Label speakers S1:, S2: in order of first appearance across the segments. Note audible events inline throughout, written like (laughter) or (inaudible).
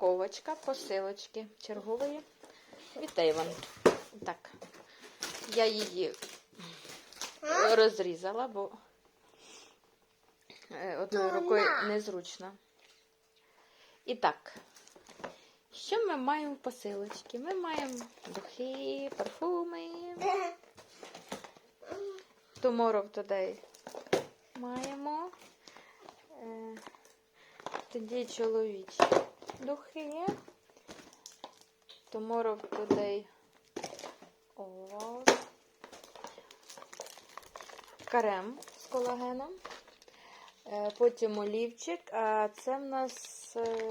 S1: Розпаковочка посилочки чергової від Avon. Так, я її розрізала, бо е, одною рукою незручно. І так, що ми маємо в посилочці? Ми маємо духи, парфуми. Tomorrow Today маємо. Е, тоді чоловічі духи. Tomorrow Today. О. Карем з колагеном. Е, Потім олівчик. А це в нас, е,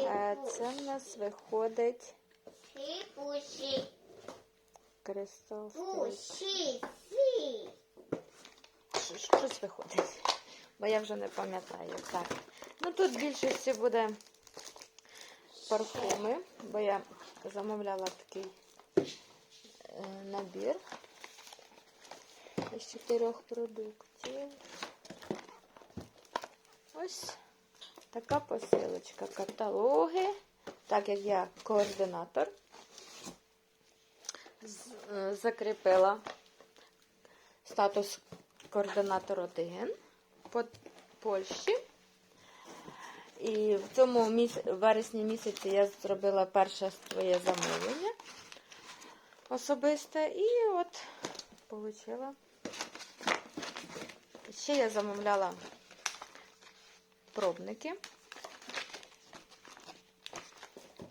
S1: е, це в нас виходить кристал. Щось виходить. Бо я вже не пам'ятаю. Так. Ну тут більшості буде парфуми, бо я замовляла такий е, набір із чотирьох продуктів. Ось така посилочка. Каталоги. Так як я координатор, е, закріпила статус координатор 1 по Польщі. І в цьому міс... вересні місяці я зробила перше своє замовлення особисте і от отримала. Ще я замовляла пробники,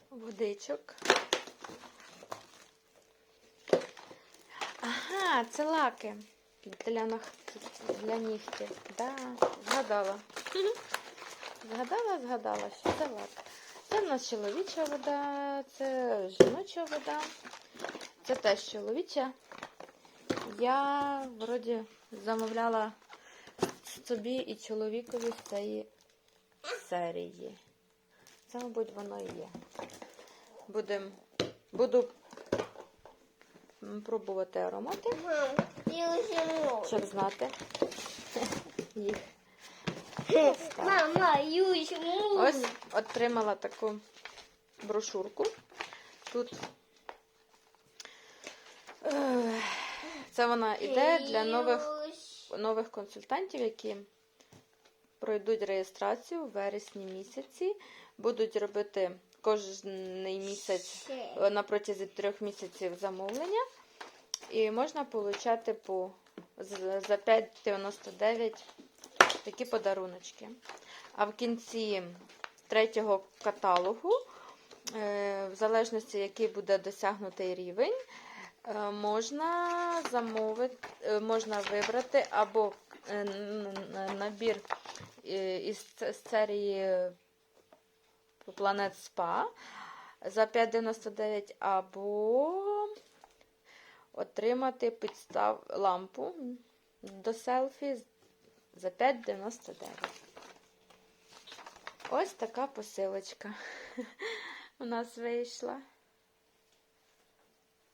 S1: водичок. Ага, це лаки для, ног... для нігтів. Да, згадала. Згадала, згадала, що це лак. Це в нас чоловіча вода, це жіноча вода. Це теж чоловіча. Я вроді замовляла собі і чоловікові з цієї серії. Це, мабуть, воно і є. Будем, буду пробувати аромати, щоб знати їх.
S2: Мама.
S1: Ось отримала таку брошурку. Тут е, це вона іде для нових, нових консультантів, які пройдуть реєстрацію в вересні місяці. Будуть робити кожний місяць на протязі трьох місяців замовлення. І можна отримати по за 5,99 такі подаруночки. А в кінці третього каталогу, е, в залежності, який буде досягнутий рівень, е, можна замовити, е, можна вибрати або набір із серії Planet Spa за 5,99 або отримати підстав лампу до селфі за 5,99. Ось така посилочка (laughs) у нас вийшла.